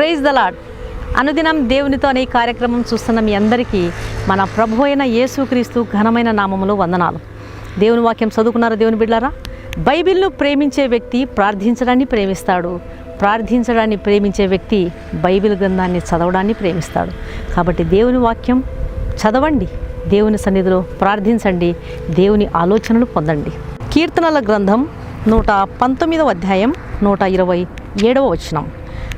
Praise the lord అనుదినం దేవునితో అనే కార్యక్రమం చూస్తున్న మీ అందరికీ మన ప్రభు అయిన యేసుక్రీస్తు ఘనమైన నామములు వందనాలు. దేవుని వాక్యం చదువుకున్నారా దేవుని బిడ్డారా బైబిల్ను ప్రేమించే వ్యక్తి ప్రార్థించడాన్ని ప్రేమిస్తాడు. ప్రార్థించడాన్ని ప్రేమించే వ్యక్తి బైబిల్ గ్రంథాన్ని చదవడాన్ని ప్రేమిస్తాడు. కాబట్టి దేవుని వాక్యం చదవండి. దేవుని సన్నిధిలో ప్రార్థించండి. దేవుని ఆలోచనలు పొందండి. కీర్తనల గ్రంథం నూట పంతొమ్మిదవ అధ్యాయం నూట ఇరవై ఏడవ వచనం.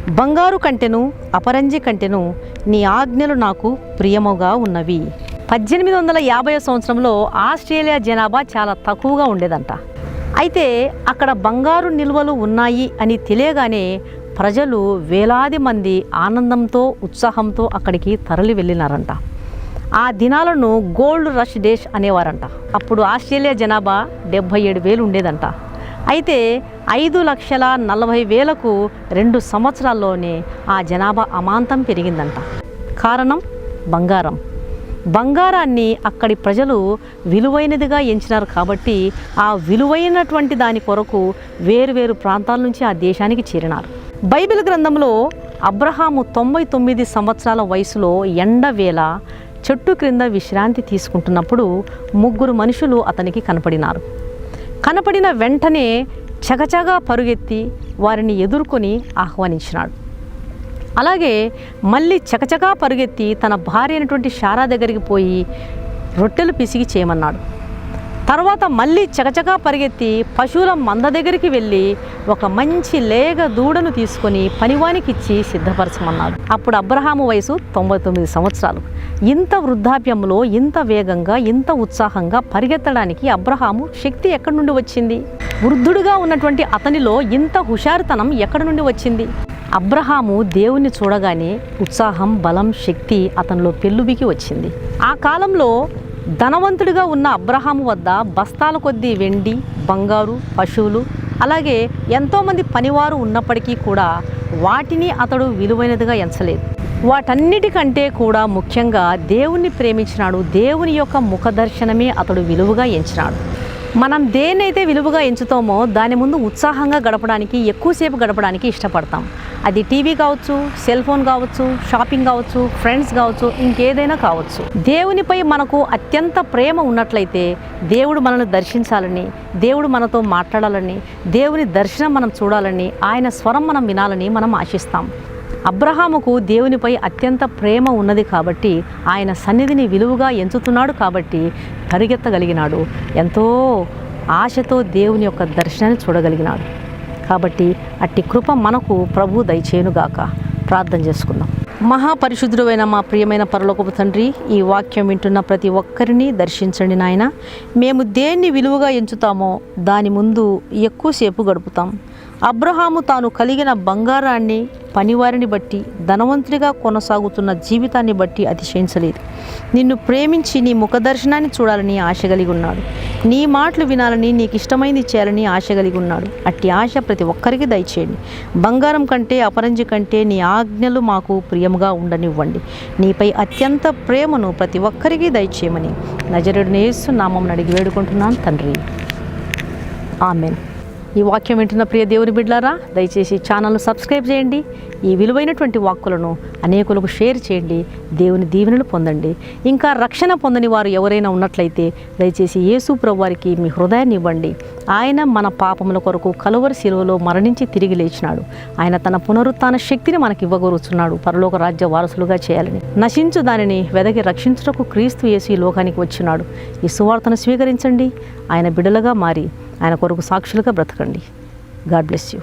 బంగారు కంటెను అపరంజి కంటెను నీ ఆజ్ఞలు నాకు ప్రియముగా ఉన్నవి. పద్దెనిమిది వందల యాభై సంవత్సరంలో ఆస్ట్రేలియా జనాభా చాలా తక్కువగా ఉండేదంట. అయితే అక్కడ బంగారు నిల్వలు ఉన్నాయి అని తెలియగానే ప్రజలు వేలాది మంది ఆనందంతో ఉత్సాహంతో అక్కడికి తరలి వెళ్ళినారంట. ఆ దినాలను గోల్డ్ రష్ డేష్ అనేవారంట. అప్పుడు ఆస్ట్రేలియా జనాభా డెబ్భై ఏడు వేలు ఉండేదంట. అయితే ఐదు లక్షల నలభై వేలకు రెండు సంవత్సరాల్లోనే ఆ జనాభా అమాంతం పెరిగిందంట. కారణం బంగారం. బంగారాన్ని అక్కడి ప్రజలు విలువైనదిగా ఎంచినారు కాబట్టి ఆ విలువైనటువంటి దాని కొరకు వేరువేరు ప్రాంతాల నుంచి ఆ దేశానికి చేరినారు. బైబిల్ గ్రంథంలో అబ్రహాము తొంభై తొమ్మిది సంవత్సరాల వయసులో ఎండవేళ చెట్టు క్రింద విశ్రాంతి తీసుకుంటున్నప్పుడు ముగ్గురు మనుషులు అతనికి కనపడినారు. కనపడిన వెంటనే చగచగా పరుగెత్తి వారిని ఎదుర్కొని ఆహ్వానించినాడు. అలాగే మళ్ళీ చకచకా పరుగెత్తి తన భార్య అయినటువంటి శారా దగ్గరికి పోయి రొట్టెలు పిసిగి చేయమన్నాడు. తర్వాత మళ్ళీ చకచకా పరిగెత్తి పశువుల మంద దగ్గరికి వెళ్ళి ఒక మంచి లేగ దూడను తీసుకొని పనివానికి ఇచ్చి సిద్ధపరచమన్నాడు. అప్పుడు అబ్రహాము వయసు తొంభై తొమ్మిది సంవత్సరాలు. ఇంత వృద్ధాప్యంలో ఇంత వేగంగా ఇంత ఉత్సాహంగా పరిగెత్తడానికి అబ్రహాము శక్తి ఎక్కడి నుండి వచ్చింది? వృద్ధుడుగా ఉన్నటువంటి అతనిలో ఇంత హుషారుతనం ఎక్కడి నుండి వచ్చింది? అబ్రహాము దేవుణ్ణి చూడగానే ఉత్సాహం బలం శక్తి అతనిలో పెళ్ళుబికి వచ్చింది. ఆ కాలంలో ధనవంతుడిగా ఉన్న అబ్రహాము వద్ద బస్తాల కొద్దీ వెండి బంగారు పశువులు అలాగే ఎంతోమంది పనివారు ఉన్నప్పటికీ కూడా వాటిని అతడు విలువైనదిగా ఎంచలేదు. వాటన్నిటికంటే కూడా ముఖ్యంగా దేవుణ్ణి ప్రేమించినాడు. దేవుని యొక్క ముఖ దర్శనమే అతడు విలువగా ఎంచినాడు. మనం దేన్నైతే విలువగా ఎంచుతామో దాని ముందు ఉత్సాహంగా గడపడానికి ఎక్కువసేపు గడపడానికి ఇష్టపడతాం. అది టీవీ కావచ్చు సెల్ ఫోన్ కావచ్చు షాపింగ్ కావచ్చు ఫ్రెండ్స్ కావచ్చు ఇంకేదైనా కావచ్చు. దేవునిపై మనకు అత్యంత ప్రేమ ఉన్నట్లయితే దేవుడు మనల్ని దర్శించాలని దేవుడు మనతో మాట్లాడాలని దేవుని దర్శనం మనం చూడాలని ఆయన స్వరం మనం వినాలని మనం ఆశిస్తాం. అబ్రహాముకు దేవునిపై అత్యంత ప్రేమ ఉన్నది కాబట్టి ఆయన సన్నిధిని విలువగా ఎంచుతున్నాడు కాబట్టి పరిగెత్తగలిగినాడు. ఎంతో ఆశతో దేవుని యొక్క దర్శనాన్ని చూడగలిగినాడు. కాబట్టి అట్టి కృప మనకు ప్రభు దయచేయునుగాక. ప్రార్థన చేసుకుందాం. మహాపరిశుద్ధుడైన మా ప్రియమైన పరలోకపు తండ్రి ఈ వాక్యం వింటున్న ప్రతి ఒక్కరిని దర్శించండి నాయన. మేము దేన్ని విలువగా ఎంచుతామో దాని ముందు ఎక్కువసేపు గడుపుతాం. అబ్రహాము తాను కలిగిన బంగారాన్ని పనివారిని బట్టి ధనవంతుడిగా కొనసాగుతున్న జీవితాన్ని బట్టి అతిశయించలేదు. నిన్ను ప్రేమించి నీ ముఖదర్శనాన్ని చూడాలని ఆశ కలిగి ఉన్నాడు. నీ మాటలు వినాలని నీకు ఇష్టమైంది చేయాలని ఆశ కలిగి ఉన్నాడు. అట్టి ఆశ ప్రతి ఒక్కరికి దయచేయండి. బంగారం కంటే అపరంజి కంటే నీ ఆజ్ఞలు మాకు ప్రియముగా ఉండనివ్వండి. నీపై అత్యంత ప్రేమను ప్రతి ఒక్కరికి దయచేయమని నజరుడు నేస్తు నామం అడిగి వేడుకుంటున్నాను తండ్రి. ఆమెన్. ఈ వాక్యం వింటున్న ప్రియ దేవుని బిడ్లారా దయచేసి ఛానల్ను సబ్స్క్రైబ్ చేయండి. ఈ విలువైనటువంటి వాక్కులను అనేకులకు షేర్ చేయండి. దేవుని దీవెనలు పొందండి. ఇంకా రక్షణ పొందని వారు ఎవరైనా ఉన్నట్లయితే దయచేసి యేసు ప్రభువారికి మీ హృదయాన్ని ఇవ్వండి. ఆయన మన పాపముల కొరకు కలువరి శిలువలో మరణించి తిరిగి లేచినాడు. ఆయన తన పునరుత్న శక్తిని మనకి ఇవ్వగోరుచున్నాడు. పరలోక రాజ్య వారసులుగా చేయాలని. నశించు దానిని వెదకి రక్షించుటకు క్రీస్తు యేసు ఈ లోకానికి వచ్చినాడు. ఈ సువార్తను స్వీకరించండి. ఆయన బిడలుగా మారి ఆయన కొరకు సాక్షులుగా బ్రతకండి. God bless you.